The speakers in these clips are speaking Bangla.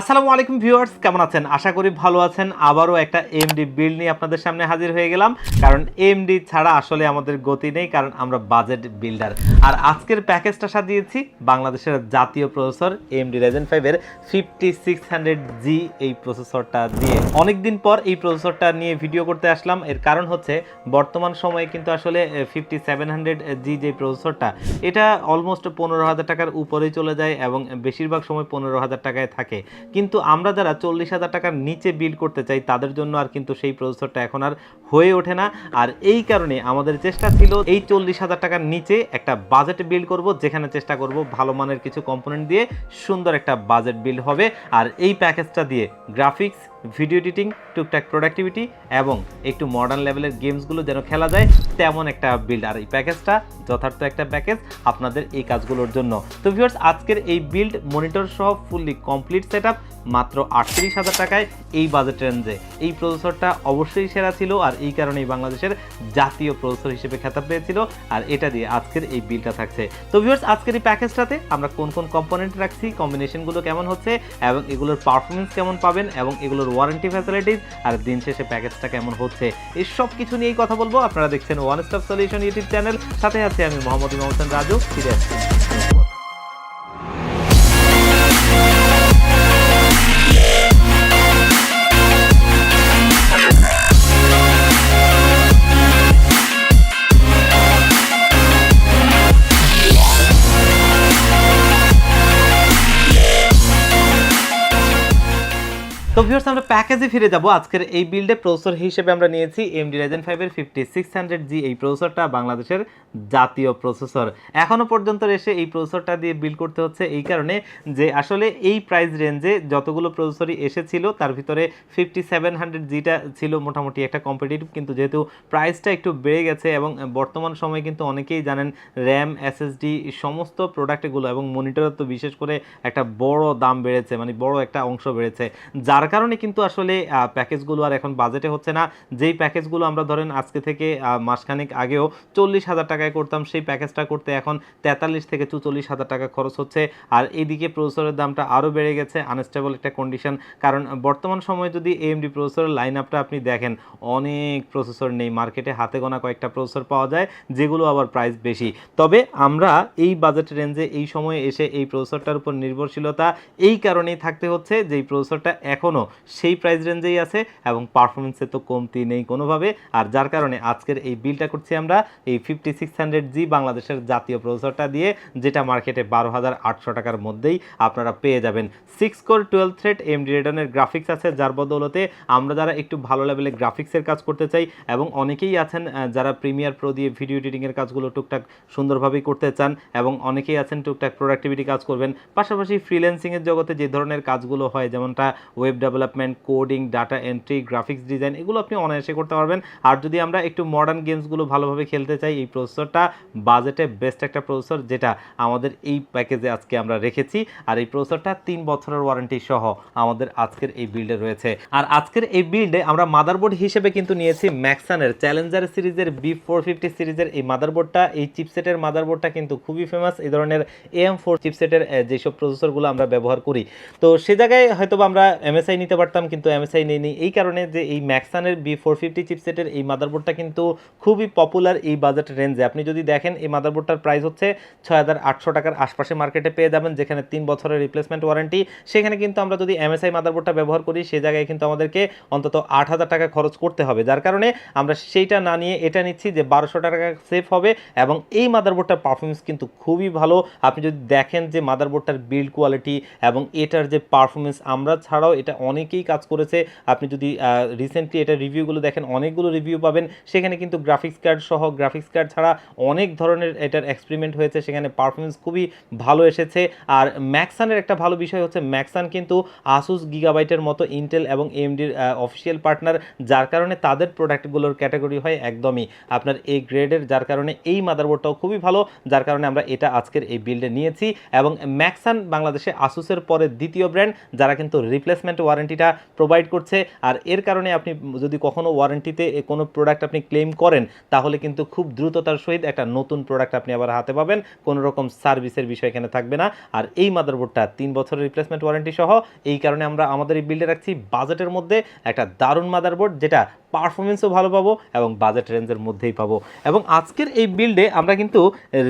আসসালামু আলাইকুম ভিউয়ার্স, কেমন আছেন? আশা করি ভালো আছেন। আবারও একটা এমডি বিল্ড নিয়ে আপনাদের সামনে হাজির হয়ে গেলাম। কারণ এমডি ছাড়া আসলে আমাদের গতি নেই, কারণ আমরা বাজেট বিল্ডার। আর আজকের প্যাকেজটা সাজিয়েছি বাংলাদেশের জাতীয় প্রসেসর এমডি রেজেন ফাইভের ফিফটি সিক্স হান্ড্রেড জি এই প্রসেসরটা দিয়ে অনেকদিন পর এই প্রসেসরটা নিয়ে ভিডিও করতে আসলাম। এর কারণ হচ্ছে, বর্তমান সময়ে কিন্তু আসলে ফিফটি সেভেন হান্ড্রেড জি যে প্রসেসরটা, এটা অলমোস্ট পনেরো হাজার টাকার উপরেই চলে যায় এবং বেশিরভাগ সময় পনেরো হাজার টাকায় থাকে। কিন্তু আমরা যারা চল্লিশ হাজার টাকার নিচে বিল করতে চাই, তাদের জন্য আর কিন্তু সেই প্রসেসরটা এখন আর হয়ে ওঠে না। আর এই কারণে আমাদের চেষ্টা ছিল এই চল্লিশ হাজার টাকার নিচে একটা বাজেট বিল্ড করব, যেখানে চেষ্টা করব ভালো মানের কিছু কম্পোনেন্ট দিয়ে সুন্দর একটা বাজেট বিল্ড হবে। আর এই প্যাকেজটা দিয়ে গ্রাফিক্স ভিডিও এডিটিং টুকটাক প্রোডাক্টিভিটি এবং একটু মডার্ন লেভেলের গেমসগুলো যেন খেলা যায়, তেমন একটা বিল্ড আর এই প্যাকেজটা যথার্থ একটা প্যাকেজ আপনাদের এই কাজগুলোর জন্য। তো ভিউয়ার্স আজকের এই বিল্ড মনিটর সহ ফুললি কমপ্লিট সেট মাত্র আটত্রিশ হাজার টাকায় এই বাজেট রেঞ্জে এই প্রসেসরটা অবশ্যই সেরা ছিল আর এই কারণেই বাংলাদেশের জাতীয় প্রসেসর হিসেবে খেতাব পেয়েছিল আর এটা দিয়ে আজকের এই বিলটা থাকছে। তো ভিউয়ার্স আজকের এই প্যাকেজটাতে আমরা কোন কোন কম্পোনেন্ট রাখছি কম্বিনেশনগুলো কেমন হচ্ছে এবং এগুলোর পারফরমেন্স কেমন পাবেন এবং এগুলোর ওয়ারেন্টি ফ্যাসিলিটিস আর দিন শেষে প্যাকেজটা কেমন হচ্ছে, এই সব কিছু নিয়েই কথা বলব। আপনারা দেখছেন one stop solution YouTube channel সাথে আছে আমি মোহাম্মদ ইমাম হোসেন রাজু। ফিরে আসছি। তো ভিউয়ার্স আমরা প্যাকেজে ফিরে যাব। আজকের এই বিল্ডে প্রসেসর হিসেবে আমরা নিয়েছি এমডি রাইজেন ফাইভের ফিফটি সিক্স হান্ড্রেড জি এই প্রসেসরটা বাংলাদেশের জাতীয় প্রসেসর এখনও পর্যন্ত এসে এই প্রসেসরটা দিয়ে বিল্ড করতে হচ্ছে এই কারণে যে আসলে এই প্রাইস রেঞ্জে যতগুলো প্রসেসরই এসেছিল, তার ভিতরে ফিফটি সেভেন হান্ড্রেড জিটা ছিল মোটামুটি একটা কম্পিটিটিভ কিন্তু যেহেতু প্রাইসটা একটু বেড়ে গেছে এবং বর্তমান সময়ে কিন্তু অনেকেই জানেন র্যাম এসএসডি সমস্ত প্রোডাক্টগুলো এবং মনিটরের তো বিশেষ করে একটা বড় দাম বেড়েছে মানে বড় একটা অংশ বেড়েছে। যার কারণে কিন্তু আসলে প্যাকেজগুলো আর এখন বাজেটে হচ্ছে না। যেই প্যাকেজগুলো আমরা ধরেন আজকে থেকে মাসখানেক আগেও চল্লিশ হাজার টাকায় করতাম, সেই প্যাকেজটা করতে এখন তেতাল্লিশ থেকে চুচল্লিশ হাজার টাকা খরচ হচ্ছে। আর এইদিকে প্রসেসরের দামটা আরও বেড়ে গেছে আনস্টেবল একটা কন্ডিশন কারণ বর্তমান সময়ে যদি এএমডি প্রসেসরের লাইন আপটা আপনি দেখেন, অনেক প্রসেসর নেই। মার্কেটে হাতে গোনা কয়েকটা প্রসেসর পাওয়া যায়, যেগুলো আবার প্রাইস বেশি। তবে আমরা এই বাজেট রেঞ্জে এই সময়ে এসে এই প্রসেসরটার উপর নির্ভরশীলতা এই কারণেই থাকতে হচ্ছে যে, এই প্রসেসরটা এখনও সেই প্রাইস রেঞ্জেই আছে এবং পারফরমেন্সে তো কমতি নেই কোনোভাবে। আর যার কারণে আজকের এই বিলটা করছি আমরা এই ফিফটি সিক্স হান্ড্রেড জি বাংলাদেশের জাতীয় প্রসেসরটা দিয়ে, যেটা মার্কেটে বারো হাজার আটশো টাকার মধ্যেই আপনারা পেয়ে যাবেন। Six core twelve thread AMD রেডনের graphics আছে যার বদৌলতে আমরা যারা একটু ভালো লেভেলে গ্রাফিক্সের কাজ করতে চাই এবং অনেকেই আছেন যারা প্রিমিয়ার প্রো দিয়ে ভিডিও এডিটিংয়ের কাজগুলো টুকটাক সুন্দরভাবেই করতে চান এবং অনেকেই আছেন টুকটাক প্রোডাক্টিভিটি কাজ করবেন, পাশাপাশি ফ্রিল্যান্সিংয়ের জগতে যে ধরনের কাজগুলো হয়, যেমনটা web development, coding, data entry, graphics design, এগুলো আপনি অনায়াসে করতে পারবেন। আর যদি আমরা একটু মডার্ন গেমসগুলো ভালোভাবে খেলতে চাই, এই প্রসেসরটা বাজেটে বেস্ট একটা প্রসেসর যেটা আমাদের এই প্যাকেজে আজকে আমরা রেখেছি। আর এই প্রসেসরটা তিন বছরের ওয়ারেন্টি সহ আমাদের আজকের এই বিল্ডে রয়েছে। আর আজকের এই বিল্ডে আমরা মাদারবোর্ড হিসেবে কিন্তু নিয়েছি ম্যাক্সানের চ্যালেঞ্জার সিরিজের বি ফোর ফিফটি সিরিজের এই মাদারবোর্ডটা এই চিপসেটের মাদারবোর্ডটা কিন্তু খুবই ফেমাস এই ধরনের এম ফোর চিপসেটের যেসব প্রসেসরগুলো আমরা ব্যবহার করি। তো সে জায়গায় হয়তো আমরা এমএসআই নিতে পারতাম, কিন্তু এমএসআই নেই এই কারণে যে এই ম্যাক্সানের বি ফোর ফিফটি চিপসেটের এই মাদারবোর্ডটা কিন্তু খুবই পপুলার এই বাজেট রেঞ্জে। আপনি যদি দেখেন, এই মাদারবোর্ডটার প্রাইস হচ্ছে ছয় হাজার আটশো টাকার আশপাশে মার্কেটে পেয়ে যাবেন, যেখানে তিন বছরের রিপ্লেসমেন্ট ওয়ারেন্টি সেখানে কিন্তু আমরা যদি এমএসআই মাদারবোর্ডটা ব্যবহার করি, সে জায়গায় কিন্তু আমাদেরকে অন্তত আট হাজার টাকা খরচ করতে হবে। যার কারণে আমরা সেইটা না নিয়ে এটা নিচ্ছি যে বারোশো টাকা সেফ হবে এবং এই মাদারবোর্ডটার পারফরমেন্স কিন্তু খুবই ভালো। আপনি যদি দেখেন যে মাদারবোর্ডটার বিল্ড কোয়ালিটি এবং এটার যে পারফরমেন্স আমরা ছাড়াও এটা অনেকেই কাজ করেছে। আপনি যদি রিসেন্টলি এটা রিভিউগুলো দেখেন, অনেকগুলো রিভিউ পাবেন। সেখানে কিন্তু গ্রাফিক্স কার্ড সহ গ্রাফিক্স কার্ড ছাড়া অনেক ধরনের এটার এক্সপেরিমেন্ট হয়েছে। সেখানে পারফরমেন্স খুবই ভালো এসেছে। আর ম্যাক্সানের একটা ভালো বিষয় হচ্ছে ম্যাক্সান কিন্তু আসুস গিগাবাইটের মতো ইন্টেল এবং এমডির অফিসিয়াল পার্টনার যার কারণে তাদের প্রোডাক্টগুলোর ক্যাটাগরি হয় একদমই। আপনার এই গ্রেডের যার কারণে এই মাদারবোর্ডটাও খুবই ভালো, যার কারণে আমরা এটা আজকের এই বিল্ডে নিয়েছি। এবং ম্যাক্সান বাংলাদেশে আসুসের পরে দ্বিতীয় ব্র্যান্ড যারা কিন্তু রিপ্লেসমেন্ট ওয়ারেন্টিটা প্রোভাইড করছে। আর এর কারণে আপনি যদি কখনও ওয়ারেন্টিতে কোনো প্রোডাক্ট আপনি ক্লেম করেন, তাহলে কিন্তু খুব দ্রুততার সহিত একটা নতুন প্রোডাক্ট আপনি আবার হাতে পাবেন। কোনো রকম সার্ভিসের বিষয় এখানে থাকবে না। আর এই মাদারবোর্ডটা তিন বছরের রিপ্লেসমেন্ট ওয়ারেন্টি সহ, এই কারণে আমরা আমাদের এই বিল্ডে রাখছি। বাজেটের মধ্যে একটা দারুণ মাদারবোর্ড যেটা পারফরমেন্সও ভালো পাবো এবং বাজেট রেঞ্জের মধ্যেই পাবো। এবং আজকের এই বিল্ডে আমরা কিন্তু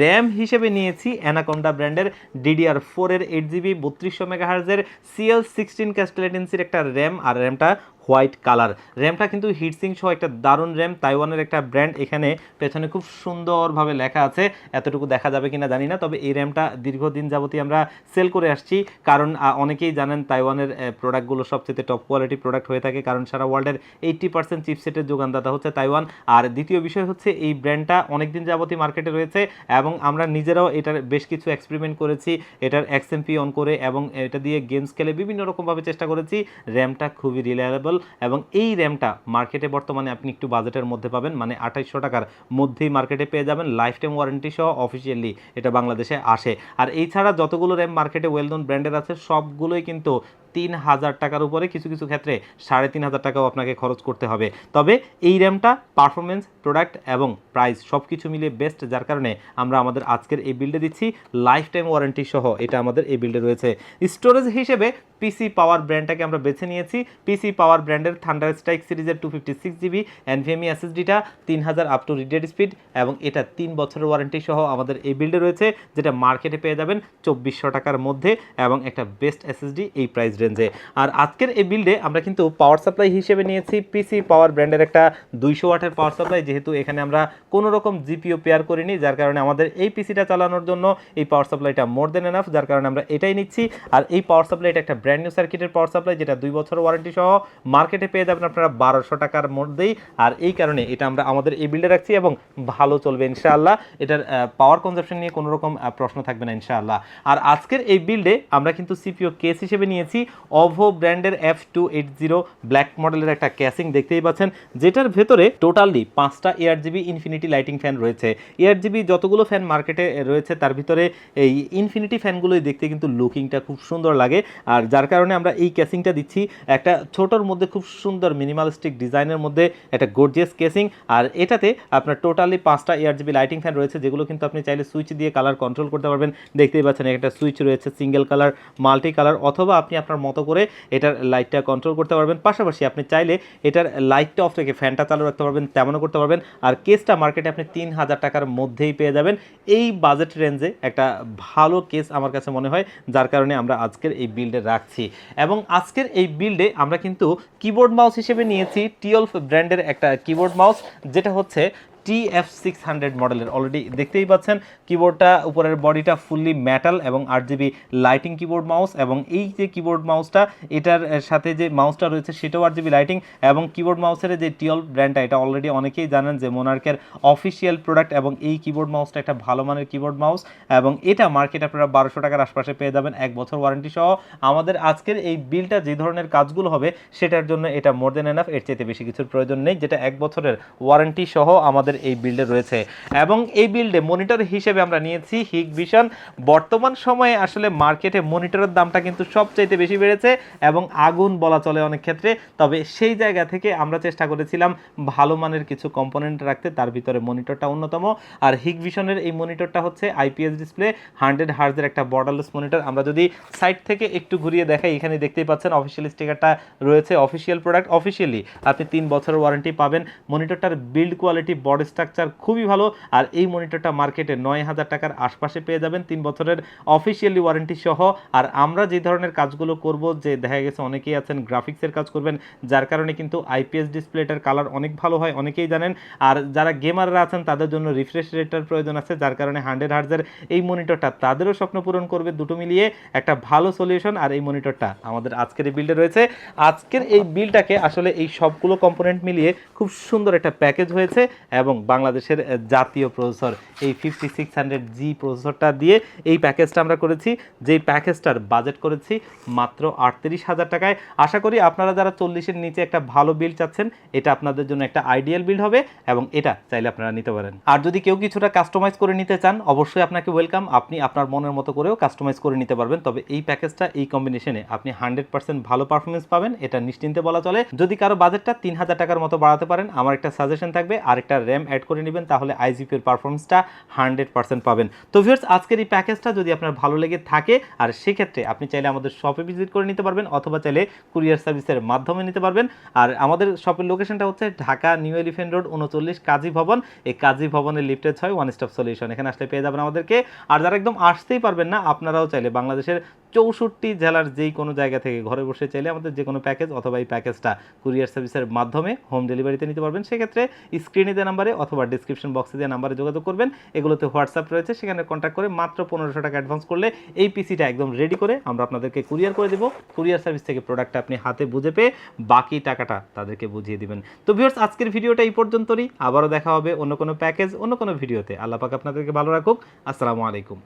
র্যাম হিসেবে নিয়েছি অ্যানাকন্ডা ব্র্যান্ডের ডিডিআর ফোরের এইট জিবি বত্রিশশো মেগাহার্জের সিএল সিক্সটিন ক্যাস্টেলেটেন্সির একটা র্যাম আর র্যামটা হোয়াইট কালার। র্যামটা কিন্তু হিটসিং সহ একটা দারুণ র্যাম, তাইওয়ানের একটা ব্র্যান্ড। এখানে পেছনে খুব সুন্দরভাবে লেখা আছে। এতটুকু দেখা যাবে কিনা জানি না, তবে এই র্যামটা দীর্ঘদিন যাবতীয় আমরা সেল করে আসছি। কারণ অনেকেই জানেন তাইওয়ানের প্রোডাক্টগুলো সবচেয়ে টপ কোয়ালিটি প্রোডাক্ট হয়ে থাকে। কারণ, সারা ওয়ার্ল্ডের এইট্টি পার্সেন্ট চিপসেটের যোগানদাতা হচ্ছে তাইওয়ান। আর দ্বিতীয় বিষয় হচ্ছে, এই ব্র্যান্ডটা অনেকদিন যাবতীয় মার্কেটে রয়েছে এবং আমরা নিজেরাও এটার বেশ কিছু এক্সপেরিমেন্ট করেছি, এটার এক্সএমপি অন করে এবং এটা দিয়ে গেমস খেলে বিভিন্ন রকমভাবে চেষ্টা করেছি। র্যামটা খুবই রিলায়েবল এবং এই র্যামটা মার্কেটে বর্তমানে আপনি একটু বাজেটের মধ্যে পাবেন মানে আঠাইশশো টাকার মধ্যেই মার্কেটে পেয়ে যাবেন। লাইফ টাইম ওয়ারেন্টি সহ অফিসিয়ালি এটা বাংলাদেশে আসে। আর এই ছাড়া যতগুলো র্যাম মার্কেটে ওয়েল নোন ব্র্যান্ডের আছে, সবগুলোই কিন্তু তিন হাজার টাকার উপরে কিছু কিছু ক্ষেত্রে সাড়ে তিন হাজার টাকাও আপনাকে খরচ করতে হবে। তবে এই র্যামটা পারফরমেন্স প্রোডাক্ট এবং প্রাইস সব কিছু মিলিয়ে বেস্ট যার কারণে আমরা আমাদের আজকের এই বিল্ডে দিচ্ছি। লাইফ টাইম ওয়ারেন্টি সহ এটা আমাদের এই বিল্ডে রয়েছে। স্টোরেজ হিসেবে পিসি পাওয়ার ব্র্যান্ডটাকে আমরা বেছে নিয়েছি। পিসি পাওয়ার ব্র্যান্ডের থান্ডার স্ট্রাইক সিরিজের two fifty six GB NVMe এসএসডিটা তিন হাজার আপ টু রিডেড স্পিড এবং এটা তিন বছরের ওয়ারেন্টি সহ আমাদের এই বিল্ডে রয়েছে, যেটা মার্কেটে পেয়ে যাবেন চব্বিশশো টাকার মধ্যে এবং একটা বেস্ট এসএসডি এই প্রাইস রেঞ্জে আর আজকের এই বিল্ডে আমরা কিন্তু পাওয়ার সাপ্লাই হিসেবে নিয়েছি পিসি পাওয়ার ব্র্যান্ডের একটা দুইশো ওয়াটের পাওয়ার সাপ্লাই যেহেতু এখানে আমরা কোনো রকম জিপিও পেয়ার করিনি, যার কারণে আমাদের এই পিসিটা চালানোর জন্য এই পাওয়ার সাপ্লাইটা মোর দেন এনাফ যার কারণে আমরা এটাই নিচ্ছি। আর এই পাওয়ার সাপ্লাইটা একটা ব্র্যান্ড নিউ সার্কিটের পাওয়ার সাপ্লাই যেটা দুই বছর ওয়ারেন্টি সহ মার্কেটে পেয়ে যাবেন আপনারা বারোশো টাকার মধ্যেই। আর এই কারণে এটা আমরা আমাদের এই বিল্ডে রাখছি এবং ভালো চলবে ইনশাআল্লাহ। এটার পাওয়ার কনজাপশন নিয়ে কোনো রকম প্রশ্ন থাকবে না ইনশাআল্লাহ। আর আজকের এই বিল্ডে আমরা কিন্তু সিপিও কেস হিসেবে নিয়েছি। অভো ব্র্যান্ডের F two eight zero black মডেলের একটা ক্যাসিং দেখতেই পাচ্ছেন, যেটার ভেতরে টোটালি পাঁচটা air GB infinity lighting fan রয়েছে। এয়ার জিবি যতগুলো ফ্যান মার্কেটে রয়েছে, তার ভিতরে এই ইনফিনিটি ফ্যানগুলোই দেখতে কিন্তু লুকিংটা খুব সুন্দর লাগে। আর যার কারণে আমরা এই ক্যাসিংটা দিচ্ছি একটা ছোটোর মধ্যে খুব সুন্দর মিনিমালিস্টিক ডিজাইনের মধ্যে একটা গর্জিয়াস কেসিং আর এটাতে আপনার টোটালি পাঁচটা এয়ার জিবি লাইটিং ফ্যান রয়েছে, যেগুলো কিন্তু আপনি চাইলে সুইচ দিয়ে কালার কন্ট্রোল করতে পারবেন। দেখতেই পাচ্ছেন, একটা সুইচ রয়েছে সিঙ্গেল কালার মাল্টি কালার অথবা আপনি আপনার মতো করে এটার লাইটটা কন্ট্রোল করতে পারবেন। পাশাপাশি আপনি চাইলে এটার লাইটটা অফ রেখে ফ্যানটা চালু রাখতে পারবেন, তেমনও করতে পারবেন। আর কেসটা মার্কেটে আপনি তিন হাজার টাকার মধ্যেই পেয়ে যাবেন। এই বাজেট রেঞ্জে একটা ভালো কেস আমার কাছে মনে হয়, যার কারণে আমরা আজকের এই বিল্ডে রাখছি। এবং আজকের এই বিল্ডে আমরা কিন্তু কিবোর্ড মাউস হিসেবে নিয়েছি টিওলফ ব্র্যান্ডের একটা কিবোর্ড মাউস যেটা হচ্ছে টি এফ সিক্স হান্ড্রেড মডেলের অলরেডি দেখতেই পাচ্ছেন। কিবোর্ডটা উপরের বডিটা ফুললি মেটাল এবং আট জিবি লাইটিং কিবোর্ড মাউস এবং এই যে কিবোর্ড মাউসটা এটার সাথে যে মাউসটা রয়েছে, সেটাও আট জিবি লাইটিং এবং কিবোর্ড মাউসের যে টিওল ব্র্যান্ডটা এটা অলরেডি অনেকেই জানেন যে মোনার্কের অফিসিয়াল প্রোডাক্ট এবং এই কিবোর্ড মাউসটা একটা ভালো মানের কিবোর্ড মাউস এবং এটা মার্কেট আপনারা বারোশো টাকার আশপাশে পেয়ে যাবেন এক বছর ওয়ারেন্টি সহ। আমাদের আজকের এই বিলটা যে ধরনের কাজগুলো হবে, সেটার জন্য এটা মোর দেন এনাফ এর চাইতে বেশি কিছুর প্রয়োজন নেই, যেটা এক বছরের ওয়ারেন্টি সহ আমাদের এই বিল্ডে রয়েছে। এবং এই বিল্ডে মনিটর হিসেবে আমরা নিয়েছি হিগ ভিশন বর্তমান সময়ে আসলে মার্কেটে মনিটরের দামটা কিন্তু সবচাইতে বেশি বেড়েছে এবং আগুন বলা চলে অনেক ক্ষেত্রে। তবে সেই জায়গা থেকে আমরা চেষ্টা করেছিলাম ভালো মানের কিছু কম্পোনেন্ট রাখতে, তার ভিতরে মনিটরটা অন্যতম। আর হিগ ভিশনের এই মনিটরটা হচ্ছে আইপিএস ডিসপ্লে হান্ড্রেড হার্জের একটা বর্ডারলেস মনিটর আমরা যদি সাইড থেকে একটু ঘুরিয়ে দেখাই, এখানে দেখতেই পাচ্ছেন অফিসিয়াল স্টিকারটা রয়েছে অফিসিয়াল প্রোডাক্ট অফিসিয়ালি আপনি তিন বছরের ওয়ারেন্টি পাবেন। মনিটরটার বিল্ড কোয়ালিটি বডি স্ট্রাকচার খুবই ভালো। আর এই মনিটরটা মার্কেটে নয় হাজার টাকার আশপাশে পেয়ে যাবেন তিন বছরের অফিসিয়ালি ওয়ারেন্টি সহ। আর আমরা যে ধরনের কাজগুলো করব, যে দেখা গেছে অনেকেই আছেন গ্রাফিক্সের কাজ করবেন, যার কারণে কিন্তু আইপিএস ডিসপ্লেটার কালার অনেক ভালো হয়, অনেকেই জানেন। আর যারা গেমাররা আছেন, তাদের জন্য রিফ্রেশ প্রয়োজন আছে, যার কারণে হান্ড্রেড হার্জের এই মনিটরটা তাদেরও স্বপ্ন পূরণ করবে দুটো মিলিয়ে একটা ভালো সলিউশন আর এই মনিটরটা আমাদের আজকের এই বিলটা রয়েছে। আজকের এই বিলটাকে আসলে এই সবগুলো কম্পোনেন্ট মিলিয়ে খুব সুন্দর একটা প্যাকেজ হয়েছে এবং এবং বাংলাদেশের জাতীয় প্রসেসর, এই ফিফটি সিক্স হান্ড্রেড জি প্রসেসরটা দিয়ে এই প্যাকেজটা আমরা করেছি। যেই প্যাকেজটার বাজেট করেছি মাত্র আটত্রিশ হাজার টাকায়। আশা করি আপনারা যারা চল্লিশের নিচে একটা ভালো বিল চাচ্ছেন, এটা আপনাদের জন্য একটা আইডিয়াল বিল হবে এবং এটা চাইলে আপনারা নিতে পারেন। আর যদি কেউ কিছুটা কাস্টমাইজ করে নিতে চান, অবশ্যই আপনাকে ওয়েলকাম আপনি আপনার মনের মতো করেও কাস্টমাইজ করে নিতে পারবেন। তবে এই প্যাকেজটা এই কম্বিনেশনে আপনি হান্ড্রেড পার্সেন্ট ভালো পারফরমেন্স পাবেন, এটা নিশ্চিন্তে বলা চলে। যদি কারও বাজেটটা তিন হাজার টাকার মতো বাড়াতে পারেন, আমার একটা সাজেশন থাকবে, আরেকটা র্যাম অ্যাড করে নেবেন, তাহলে আইজিপি এর পারফরমেন্সটা হান্ড্রেড পার্সেন্ট পাবেন। তো ভিউয়ার্স আজকের এই প্যাকেজটা যদি আপনার ভালো লেগে থাকে, আর সেক্ষেত্রে আপনি চাইলে আমাদের শপে ভিজিট করে নিতে পারবেন, অথবা চাইলে কুরিয়ার সার্ভিসের মাধ্যমে নিতে পারবেন। আর আমাদের শপের লোকেশনটা হচ্ছে ঢাকা নিউ এলিফেন্ট রোড উনচল্লিশ কাজী ভবন। এই কাজী ভবনের লিফটেড ছয় ওয়ান স্টপ সলিউশন এখানে আসলে পেয়ে যাবেন আমাদেরকে। আর যারা একদম আসতেই পারবেন না, আপনারাও চাইলে বাংলাদেশের চৌষট্টি জেলার যেই কোনো জায়গা থেকে ঘরে বসে চাইলে আমাদের যে কোনো প্যাকেজ অথবা এই প্যাকেজটা কুরিয়ার সার্ভিসের মাধ্যমে হোম ডেলিভারিতে নিতে পারবেন। সেক্ষেত্রে স্ক্রিনে দেওয়া নাম্বারে অথবা ডিসক্রিপশন বক্সে দেওয়া নাম্বারে যোগাযোগ করবেন। এগুলোতে হোয়াটসঅ্যাপ রয়েছে, সেখানে কন্ট্যাক্ট করে মাত্র পনেরোশো টাকা অ্যাডভান্স করলে এই পিসিটা একদম রেডি করে আমরা আপনাদেরকে কুরিয়ার করে দেবো। কুরিয়ার সার্ভিস থেকে প্রোডাক্টটা আপনি হাতে বুঝে পেয়ে বাকি টাকাটা তাদেরকে বুঝিয়ে দিবেন। তো ভিউয়ার্স আজকের ভিডিওটা এই পর্যন্তই আবারও দেখা হবে অন্য কোনো প্যাকেজ, অন্য কোনো ভিডিওতে। আল্লাহ পাক আপনাদেরকে ভালো রাখুক। আসসালামু আলাইকুম।